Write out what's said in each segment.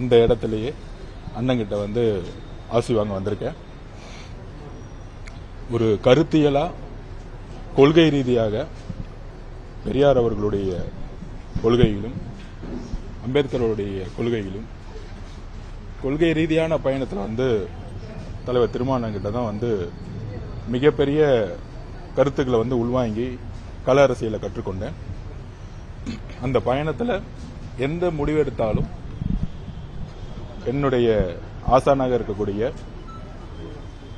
அந்த இடத்துலயே அண்ணங்கிட்ட வந்து ஆசி வாங்க வந்திருக்கேன். ஒரு கருத்தியலா கொள்கை ரீதியாக பெரியார் அவர்களுடைய கொள்கையிலும் அம்பேத்கருடைய கொள்கையிலும் கொள்கை ரீதியான பயணத்தில் வந்து தலைவர் திருமாவளவன்கிட்ட தான் வந்து மிகப்பெரிய கருத்துக்களை வந்து உள்வாங்கி கள அரசியலை கற்றுக்கொண்டேன். அந்த பயணத்தில் எந்த முடிவெடுத்தாலும் என்னுடைய ஆசானாக இருக்கக்கூடிய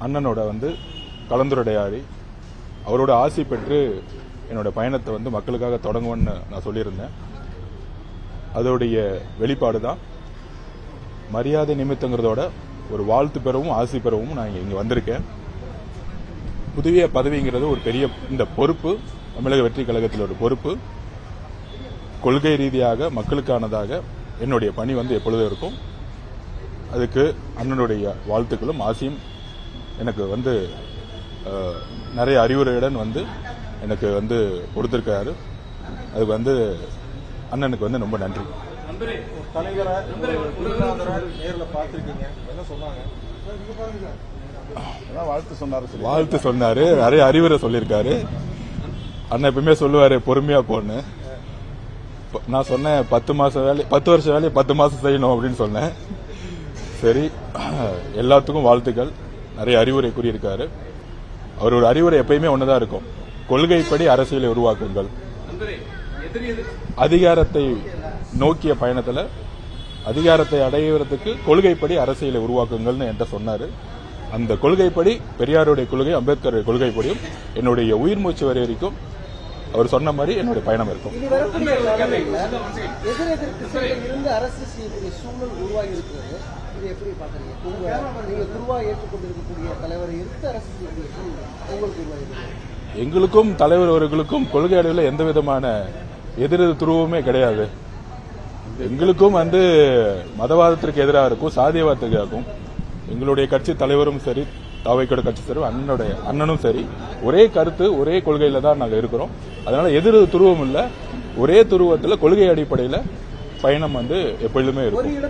அண்ணனோட வந்து கலந்துரையாடி அவரோட ஆசி பெற்று என்னோட பயணத்தை வந்து மக்களுக்காக தொடங்குவேன்னு நான் சொல்லியிருந்தேன். அதோடைய வெளிப்பாடு தான் மரியாதை நிமித்தங்கிறதோட ஒரு வாழ்த்து பெறவும் ஆசி பெறவும் நான் இங்கே வந்திருக்கேன். புதிய பதவிங்கிறது ஒரு பெரிய இந்த பொறுப்பு தமிழக வெற்றி கழகத்தில் ஒரு பொறுப்பு. கொள்கை ரீதியாக மக்களுக்கானதாக என்னுடைய பணி வந்து எப்பொழுதும் இருக்கும். அதுக்கு அண்ணனுடைய வாழ்த்துக்களும் ஆசையும் எனக்கு வந்து நிறைய அறிவுரையுடன் வந்து எனக்கு வந்து கொடுத்திருக்காரு. அதுக்கு வந்து அண்ணனுக்கு வந்து ரொம்ப நன்றி. வாழ்த்து சொன்னாரு சொல்லி. வாழ்த்து சொன்னாரு. நிறைய அறிவுரை சொல்லியிருக்காரு. அண்ணன் எப்பவுமே சொல்லுவாரு பொறுமையா போன்னு. நான் சொன்னேன் பத்து மாசம் வேலை பத்து வருஷம் வேலையை பத்து மாசம் செய்யணும் அப்படின்னு சொன்னேன். சரி. எல்லாத்துக்கும் வாழ்த்துக்கள். நிறைய அறிவுரை கூறியிருக்காரு. அவரோட அறிவுரை எப்பயுமே ஒன்றுதான் இருக்கும். கொள்கைப்படி அரசியலை உருவாக்குங்கள். அதிகாரத்தை நோக்கிய பயணத்தில் அதிகாரத்தை அடைவதற்கு கொள்கைப்படி அரசியலை உருவாக்குங்கள்னு என்கிட்ட சொன்னார். அந்த கொள்கைப்படி பெரியாருடைய கொள்கை அம்பேத்கருடைய கொள்கைப்படியும் என்னுடைய உயிர் மூச்சு வரை வரைக்கும் அவர் சொன்ன மாதிரி என்னுடைய பயணம் இருக்கும். எங்களுக்கும் தலைவர் அவர்களுக்கும் கொள்கை அளவில் எந்த விதமான எதிரெது துருவமே கிடையாது. எங்களுக்கும் வந்து மதவாதத்திற்கு எதிராக இருக்கும் சாதியவாதத்துக்கு இருக்கும். எங்களுடைய கட்சி தலைவரும் சரி தாவைக்கோட கட்சி சரி அண்ணனுடைய அண்ணனும் சரி ஒரே கருத்து ஒரே கொள்கையில தான் நாங்க இருக்கிறோம். அதனால எதிர் துருவம் இல்ல ஒரே துருவத்துல கொள்கை அடிப்படையில பயணம் வந்து எப்பொழுதுமே ஒரு இருக்கும்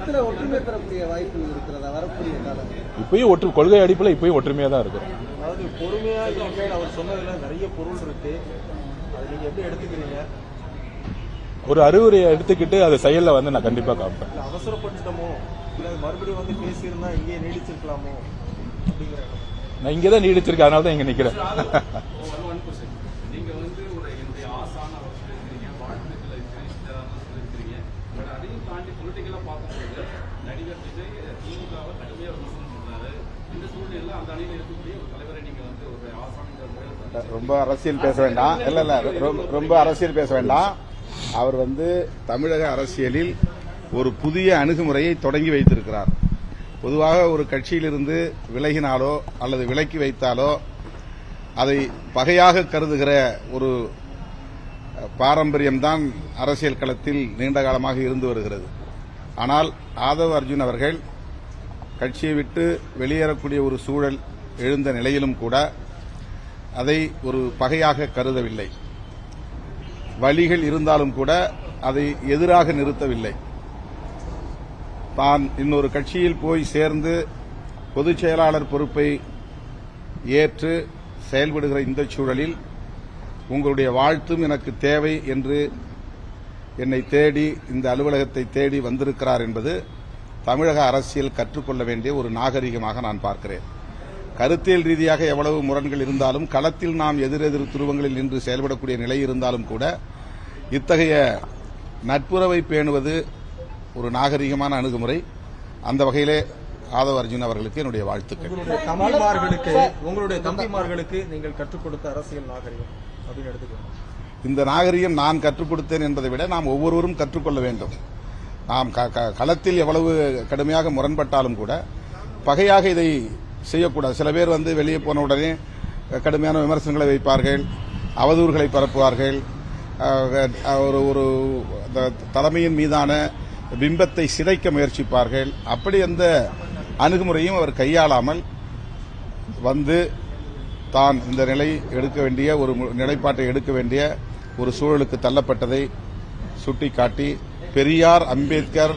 இப்பயும் ஒற்று கொள்கை அடிப்படையில் இப்பயும் ஒற்றுமையா தான் இருக்கிறோம் அதாவது பொறுமையா அவர் சொன்னதுல நிறைய பொருள் இருக்கு. அது நீங்க எப்படி எடுத்துக்கிறீங்க? ஒரு அறிவுரையை எடுத்துக்கிட்டு அதை செயல்ல வந்து நான் கண்டிப்பா காமிப்பேன். இல்ல அவசரப்பட்டுட்டோமோ? மறுபடியும் வந்து பேசியிருந்தா இங்கேயே நீடிச்சிருக்கலாமோ. நான் இங்கே தான் நீடிச்சிருக்கேன் அதனால தான் இங்க முறையில் ரொம்ப அரசியல் பேச வேண்டாம். இல்ல இல்ல ரொம்ப- ரொம்ப அரசியல் பேச வேண்டாம். அவர் வந்து தமிழக அரசியலில் ஒரு புதிய அணுகுமுறையை தொடங்கி வைத்திருக்கிறார். பொதுவாக ஒரு கட்சியிலிருந்து விலகினாலோ அல்லது விலக்கி வைத்தாலோ அதை பகையாக கருதுகிற ஒரு பாரம்பரியம்தான் அரசியல் களத்தில் நீண்ட காலமாக இருந்து வருகிறது. ஆனால் ஆதவ் அர்ஜுன் அவர்கள் கட்சியை விட்டு வெளியேறக்கூடிய ஒரு சூழல் எழுந்த நிலையிலும் கூட அதை ஒரு பகையாக கருதவில்லை. வழிகள் இருந்தாலும் கூட அதை எதிராக நிறுத்தவில்லை. தான் இன்னொரு கட்சியில் போய் சேர்ந்து பொதுச் செயலாளர் பொறுப்பை ஏற்று செயல்படுகிற இந்த சூழலில் உங்களுடைய வாழ்த்தும் எனக்கு தேவை என்று என்னை தேடி இந்த அலுவலகத்தை தேடி வந்திருக்கிறார் என்பது தமிழக அரசியல் கற்றுக்கொள்ள வேண்டிய ஒரு நாகரிகமாக நான் பார்க்கிறேன். கருத்தியல் ரீதியாக எவ்வளவு முரண்கள் இருந்தாலும் களத்தில் நாம் எதிரெதிர் துருவங்களில் நின்று செயல்படக்கூடிய நிலை இருந்தாலும் கூட இத்தகைய நட்புறவை பேணுவது ஒரு நாகரிகமான அணுகுமுறை. அந்த வகையிலே ஆதவ அர்ஜுன் அவர்களுக்கு என்னுடைய வாழ்த்துக்கள். உங்களுடைய தம்பிமார்களுக்கு உங்களுடைய தம்பிமார்களுக்கு நீங்கள் கற்றுக் கொடுத்த அரசியல் நாகரிகம் அப்படின்னு இந்த நாகரிகம் நான் கற்றுக் கொடுத்தேன் என்பதை விட நாம் ஒவ்வொருவரும் கற்றுக்கொள்ள வேண்டும். நாம் களத்தில் எவ்வளவு கடுமையாக முரண்பட்டாலும் கூட பகையாக இதை செய்யக்கூடாது. சில பேர் வந்து வெளியே போன உடனே கடுமையான விமர்சனங்களை வைப்பார்கள் அவதூறுகளை பரப்புவார்கள் ஒரு ஒரு தலைமையின் மீதான பிம்பத்தை சிதைக்க முயற்சிப்பார்கள். அப்படி எந்த அணுகுமுறையும் அவர் கையாளாமல் வந்து தான் இந்த நிலை எடுக்க வேண்டிய ஒரு நிலைப்பாட்டை எடுக்க வேண்டிய ஒரு சூழலுக்கு தள்ளப்பட்டதை சுட்டிக்காட்டி பெரியார் அம்பேத்கர்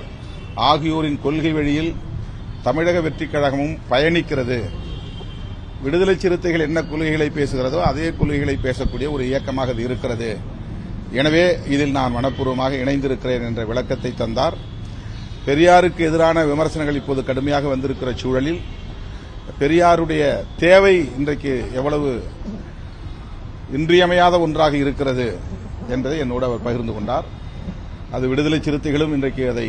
ஆகியோரின் கொள்கை வழியில் தமிழக வெற்றிக் கழகமும் பயணிக்கிறது. விடுதலை சிறுத்தைகள் என்ன கொள்கைகளை பேசுகிறதோ அதே கொள்கைகளை பேசக்கூடிய ஒரு இயக்கமாக இது இருக்கிறது. எனவே இதில் நான் மனப்பூர்வமாக இணைந்திருக்கிறேன் என்ற விளக்கத்தை தந்தார். பெரியாருக்கு எதிரான விமர்சனங்கள் இப்போது கடுமையாக வந்திருக்கிற சூழலில் பெரியாருடைய தேவை இன்றைக்கு எவ்வளவு இன்றியமையாத ஒன்றாக இருக்கிறது என்பதை என்னோடு அவர் பகிர்ந்து கொண்டார். அது விடுதலை சிறுத்தைகளும் இன்றைக்கு அதை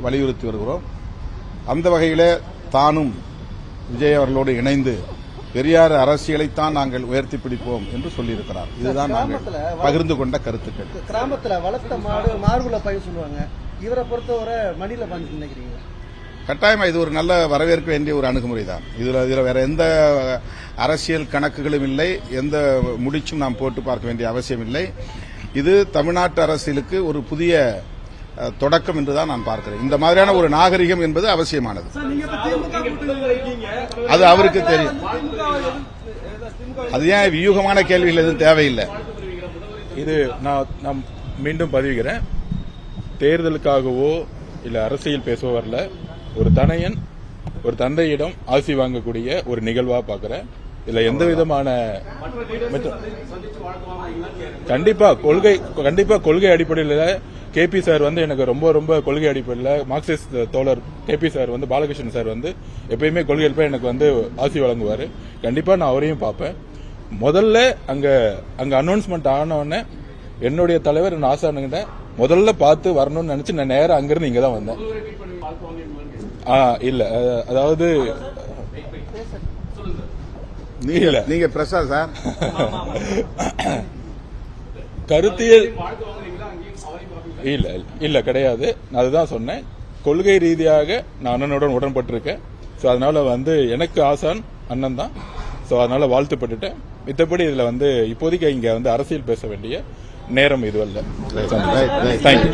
வலியுறுத்தி வருகிறோம். அந்த வகையில் தானும் விஜய் அவர்களோடு இணைந்து பெரியார் அரசியலைத்தான் நாங்கள் உயர்த்தி பிடிப்போம் என்று சொல்லியிருக்கிறார். இதுதான் நாங்கள் பகிர்ந்து கொண்ட கருத்துக்கள். கிராமத்துல வளர்த்த மாடு மார்புல பயிர் சொல்லுவாங்க. இவரை பொறுத்தவரை மடியில பாஞ்சு நினைக்கிறீங்க? கட்டாயமா இது ஒரு நல்ல வரவேற்க வேண்டிய ஒரு அணுகுமுறை தான். இதுல இதுல வேற எந்த அரசியல் கணக்குகளும் இல்லை. எந்த முடிச்சும் நாம் போட்டு பார்க்க வேண்டிய அவசியம் இல்லை. இது தமிழ்நாட்டு அரசியலுக்கு ஒரு புதிய தொடக்கம் என்றுதான் நான் பார்க்கிறேன். இந்த மாதிரியான ஒரு நாகரிகம் என்பது அவசியமானது. அது அவருக்கு தெரியும். அது ஏன் வியூகமான கேள்விகள் எதுவும் தேவையில்லை? இது நான் நான் மீண்டும் பதிவுகிறேன் தேர்தலுக்காகவோ இல்ல அரசியல் பேசவோ வரல. ஒரு தனையன் ஒரு தந்தையிடம் ஆசி வாங்கக்கூடிய ஒரு நிகழ்வா பார்க்கிறேன். இதுல எந்த விதமான கண்டிப்பா கொள்கை கண்டிப்பா கொள்கை அடிப்படையில் கேபி சார் வந்து எனக்கு ரொம்ப ரொம்ப கொள்கை அடிப்படையில் மார்க்சிஸ்ட் தோழர் கேபி சார் வந்து பாலகிருஷ்ணன் சார் வந்து எப்பயுமே கொள்கை அடிப்படையில் எனக்கு வந்து ஆசி வழங்குவாரு. கண்டிப்பா நான் அவரையும் பார்ப்பேன். முதல்ல அங்க அங்க அனௌன்ஸ்மெண்ட் ஆன உடனே என்னுடைய தலைவர் என்ன ஆசானுங்கிட்ட முதல்ல பார்த்து வரணும்னு நினைச்சு நான் நேரா அங்கிருந்து இங்க தான் வந்தேன். ஆ, இல்ல அதாவது இல்ல. நீங்க பிரசாத் சார். கருத்தியல் இல்லை இல்லை கிடையாது. நான் அதுதான் சொன்னேன். கொள்கை ரீதியாக நான் அண்ணனுடன் உடன்பட்டிருக்கேன். ஸோ அதனால வந்து எனக்கு ஆசான் அண்ணன் தான். ஸோ அதனால வாழ்த்துப்பட்டுட்டேன். மித்தபடி இதில் வந்து இப்போதைக்கு இங்கே வந்து அரசியல் பேச வேண்டிய நேரம் இதுவல்ல தேங்க்யூ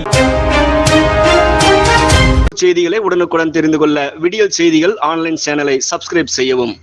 செய்திகளை உடனுக்குடன் தெரிந்து கொள்ள விடியல் செய்திகள் ஆன்லைன் சேனலை சப்ஸ்கிரைப் செய்யவும்.